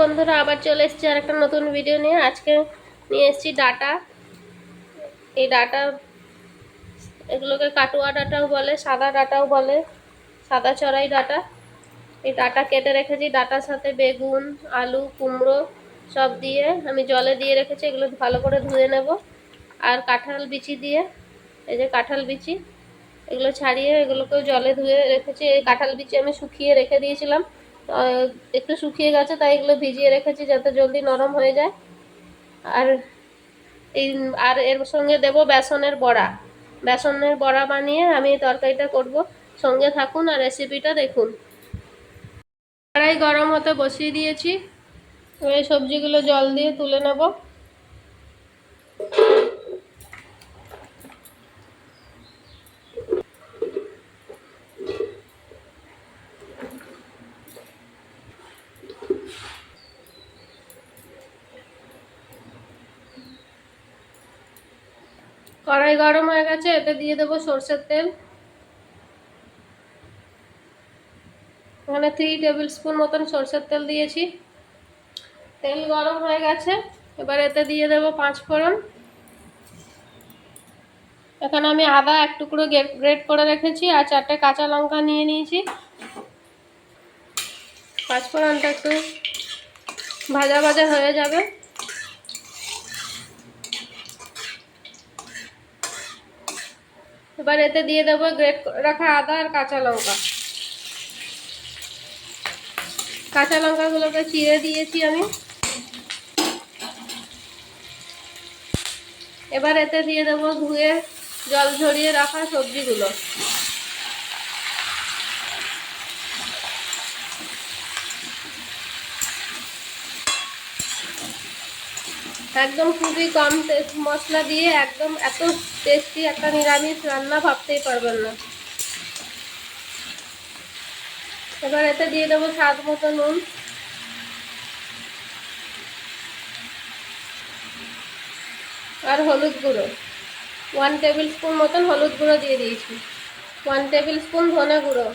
বন্ধুরা, আবার চলে এসেছি আর একটা নতুন ভিডিও নিয়ে। আজকে নিয়ে এসেছি ডাটা। এই ডাটা, এগুলোকে কাটুয়া ডাটাও বলে, সাদা ডাটাও বলে, সাদা চড়াই ডাটা। এই ডাটা কেটে রেখেছি, ডাটার সাথে বেগুন, আলু, কুমড়ো সব দিয়ে আমি জলে দিয়ে রেখেছি, এগুলো ভালো করে ধুয়ে নেব। আর কাঁঠাল বিচি দিয়ে, এই যে কাঁঠাল বিচি, এগুলো ছাড়িয়ে এগুলোকেও জলে ধুয়ে রেখেছি। এই কাঁঠাল বিচি আমি শুকিয়ে রেখে দিয়েছিলাম। একটু শুকিয়ে গেছে, তাই এগুলো ভিজিয়ে রেখেছি যাতে জলদি নরম হয়ে যায়। আর এই, আর এর সঙ্গে দেব বেসনের বড়া। বেসনের বড়া বানিয়ে আমি তরকারিটা করব। সঙ্গে থাকুন আর রেসিপিটা দেখুন। কড়াই গরম হতে বসিয়ে দিয়েছি। এবার সবজিগুলো জল দিয়ে তুলে নেব। কড়াই গরম হয়ে গেছে, এতে দিয়ে দেবো সর্ষের তেল। এখানে থ্রি টেবিল স্পুন মতন সর্ষের তেল দিয়েছি। তেল গরম হয়ে গেছে, এবার এতে দিয়ে দেব পাঁচ ফোড়ন। এখানে আমি আদা এক টুকরো গ্রেট করে রেখেছি আর চারটে কাঁচা লঙ্কা নিয়ে নিয়েছি। পাঁচ ফোড়নটা একটু ভাজা ভাজা হয়ে যাবে। এবার এতে দিয়ে দেবো গ্রেট রাখা আদা আর কাঁচা লঙ্কা। কাঁচা লঙ্কাগুলোকে চিড়ে দিয়েছি আমি। এবার এতে দিয়ে দেবো ধুয়ে জল ঝরিয়ে রাখা সবজিগুলো। একদম খুবই কম মশলা দিয়ে একদম এত টেস্টি একটা নিরামিষ রান্না ভাবতেই পারবেন না। এবার এতে দিয়ে দেবো স্বাদ মতো নুন। আর হলুদ গুঁড়ো। ওয়ান টেবিল স্পুন মতন হলুদ গুঁড়ো দিয়ে দিয়েছি। ওয়ান টেবিল স্পুন ধনে গুঁড়ো।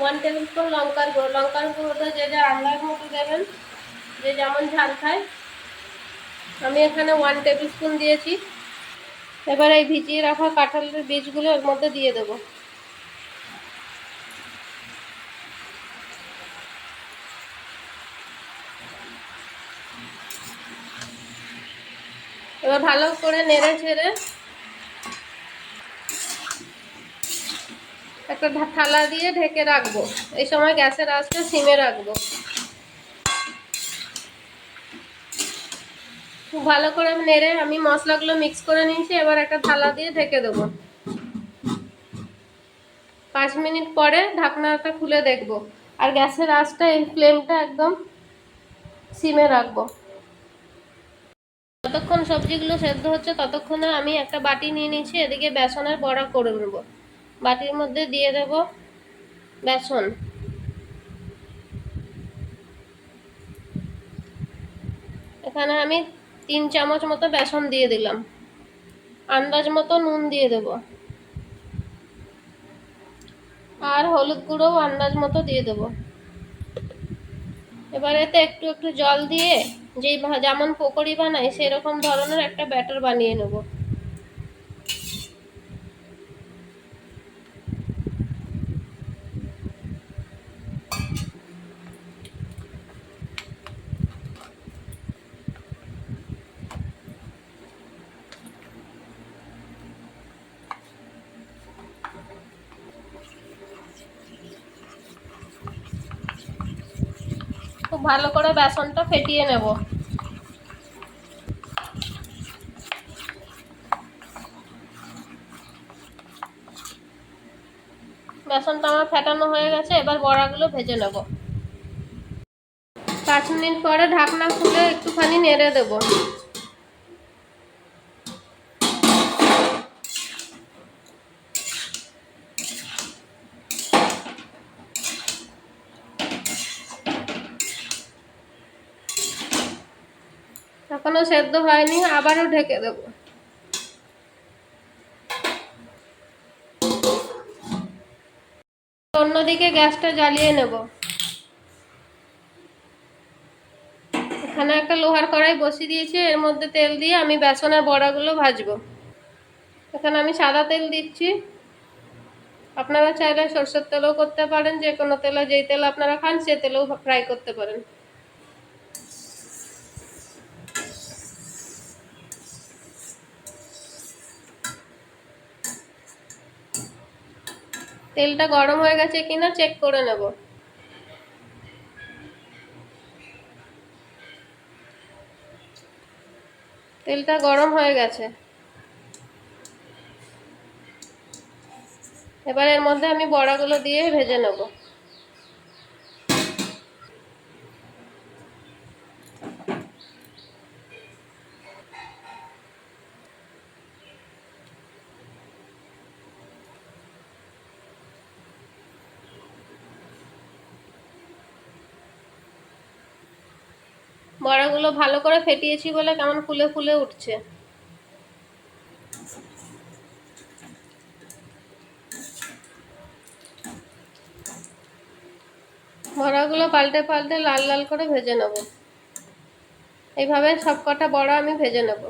ওয়ান টেবিল স্পুন লঙ্কার গুঁড়ো। লঙ্কার গুঁড়োটা যে যা আন্দাজ মতো দেবেন। যে যেমন ঝাল খায়। আমি এখানে ওয়ান টেবিল স্পুন দিয়েছি। এবার এই ভিজিয়ে রাখা কাঁঠালের বীজগুলো এর মধ্যে দিয়ে দেবো। এবার ভালো করে নেড়ে ছেড়ে একটা থালা দিয়ে ঢেকে রাখব। এই সময় গ্যাসের আঁচটা সিমে রাখব। খুব ভালো করে নেড়ে আমি মশলাগুলো মিক্স করে নিয়েছি, এবার একটা থালা দিয়ে ঢেকে দেবো। পাঁচ মিনিট পরে ঢাকনাটা খুলে দেখব। আর গ্যাসের আঁচটা, এই ফ্লেমটা একদম সিমে রাখব। যতক্ষণ সবজিগুলো সেদ্ধ হচ্ছে, ততক্ষণে আমি একটা বাটি নিয়ে নিয়েছি, এদিকে বেসনের বড়া করে নেব। বাটির মধ্যে দিয়ে দেব বেসন। এখানে আমি তিন চামচ মতো বেসন দিয়ে দিলাম। আন্দাজ মতো নুন দিয়ে দেব। আর হলুদ গুঁড়োও আন্দাজ মতো দিয়ে দেব। এবার এতে একটু একটু জল দিয়ে যেই যেমন পকোড়ি বানাই, সেরকম ধরনের একটা ব্যাটার বানিয়ে নেব। ভালো করে বেসনটা ফেটিয়ে নেব। বেসনটা আমার ফেটানো হয়ে গেছে, এবার বড়াগুলো ভেজে নেব। পাঁচ মিনিট পরে ঢাকনা খুলে একটুখানি নেড়ে দেব। এখনও সেদ্ধ হয়নি, আবারও ঢেকে দেবো। অন্যদিকে গ্যাসটা জ্বালিয়ে নেব। এখানে একটা লোহার কড়াই বসিয়ে দিয়েছি, এর মধ্যে তেল দিয়ে আমি বেসনের বড়াগুলো ভাজবো। এখানে আমি সাদা তেল দিচ্ছি। আপনারা চাইলে সরষের তেলও করতে পারেন, যে কোনো তেলে যেই তেল আপনারা খান, সে তেলেও ফ্রাই করতে পারেন। তেলটা গরম হয়ে গেছে কিনা চেক করে নেব। তেলটা গরম হয়ে গেছে। এবার এর মধ্যে আমি বড়াগুলো দিয়ে ভেজে নেব। বড়াগুলো ভালো করে ফেটিয়েছি বলে কেমন ফুলে ফুলে উঠছে। বড়াগুলো পাল্টে পাল্টে লাল লাল করে ভেজে নেব। এইভাবে সব কটা বড়া আমি ভেজে নেব।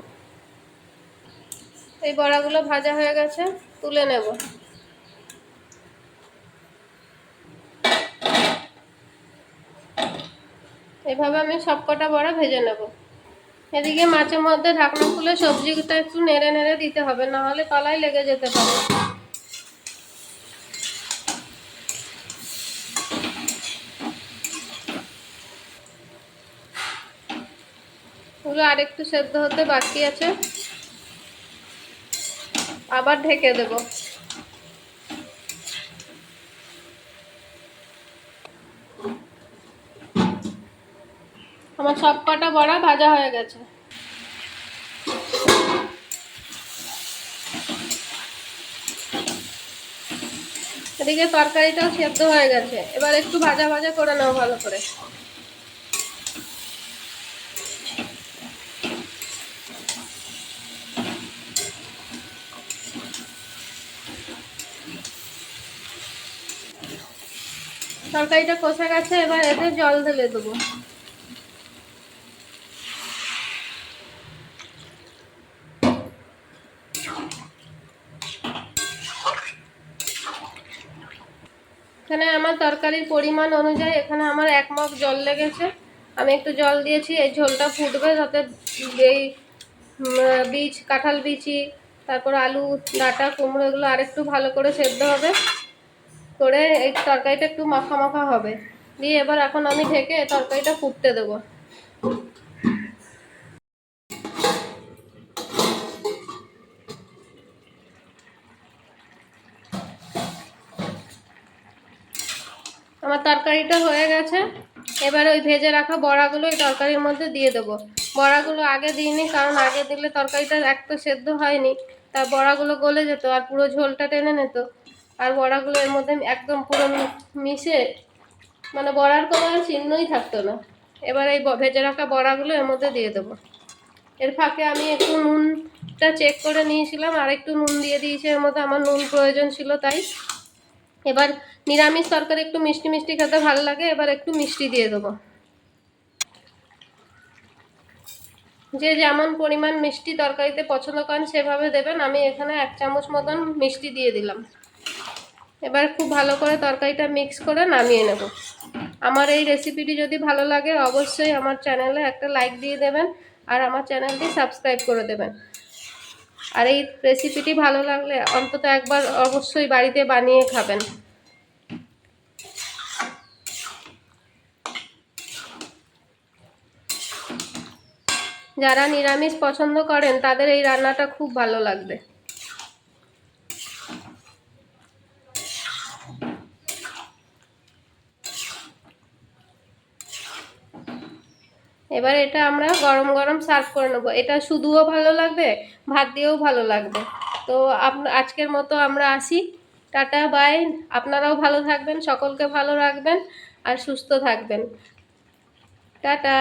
এই বড়াগুলো ভাজা হয়ে গেছে, তুলে নেব। এভাবে আমি সব কটা বড়া ভেজে নেব। এদিকে মাছের মধ্যে ঢাকনা খুলে সবজিটা একটু নেড়ে নেড়ে দিতে হবে, না হলে লেগে যেতে পারে। ওগুলো আরেকটু সেদ্ধ হতে বাকি আছে। আবার ঢেকে দেব। কটা বড়া ভাজা হয়ে গেছে। এদিকে তরকারিটাও সেদ্ধ হয়ে গেছে। এবার একটু ভাজা ভাজা করে নাও ভালো করে। তরকারিটা কষা গেছে, এবার এতে জল ঢেলে দেবো। এখানে আমার তরকারির পরিমাণ অনুযায়ী এখানে আমার এক মগ জল লেগেছে। আমি একটু জল দিয়েছি, এই ঝোলটা ফুটবে যাতে এই বীজ, কাঁঠাল বিচি, তারপর আলু, ডাঁটা, কুমড়ো এগুলো আরেকটু ভালো করে সেদ্ধ হবে। করে এই তরকারিটা একটু মাখা মাখা হবে। দিয়ে এবার এখন আমি ঢেকে তরকারিটা ফুটতে দেবো আমার তরকারিটা হয়ে গেছে এবার ওই ভেজে রাখা বড়াগুলো এই তরকারির মধ্যে দিয়ে দেবো। বড়াগুলো আগে দিইনি, কারণ আগে দিলে তরকারিটা এক তো সেদ্ধ হয়নি। তার বড়াগুলো গলে যেত আর পুরো ঝোলটা টেনে নিত। আর বড়াগুলো এর মধ্যে একদম পুরো মিশে মানে বড়ার কোনো চিহ্নই থাকতো না। এবার এই ভেজে রাখা বড়াগুলো এর মধ্যে দিয়ে দেবো। এর ফাঁকে আমি একটু নুনটা চেক করে নিয়েছিলাম আর একটু নুন দিয়ে দিয়েছি, এর মধ্যে আমার নুন প্রয়োজন ছিল তাই। এবার নিরামিষ তরকারি একটু মিষ্টি মিষ্টি খেতে ভালো লাগে, এবার একটু মিষ্টি দিয়ে দেবো। যে যেমন পরিমাণ মিষ্টি তরকারিতে পছন্দ করেন সেভাবে দেবেন, আমি এখানে এক চামচ মতন মিষ্টি দিয়ে দিলাম। এবার খুব ভালো করে তরকারিটা মিক্স করে নামিয়ে নেব। আমার এই রেসিপিটি যদি ভালো লাগে, অবশ্যই আমার চ্যানেলে একটা লাইক দিয়ে দেবেন, আর আমার চ্যানেলটি সাবস্ক্রাইব করে দেবেন। আর এই রেসিপিটি ভালো লাগলে অন্তত একবার অবশ্যই বাড়িতে বানিয়ে খাবেন। যারা নিরামিষ পছন্দ করেন, তাদের এই রান্নাটা খুব ভালো লাগবে। এবার এটা আমরা গরম গরম সার্ভ করে নেব। এটা শুধুও ভালো লাগবে, ভাত দিয়েও ভালো লাগবে। তো আজকের মতো আমরা আসি। Tata, bye. আপনারাও ভালো থাকবেন, সকলকে ভালো রাখবেন আর সুস্থ থাকবেন। টাটা।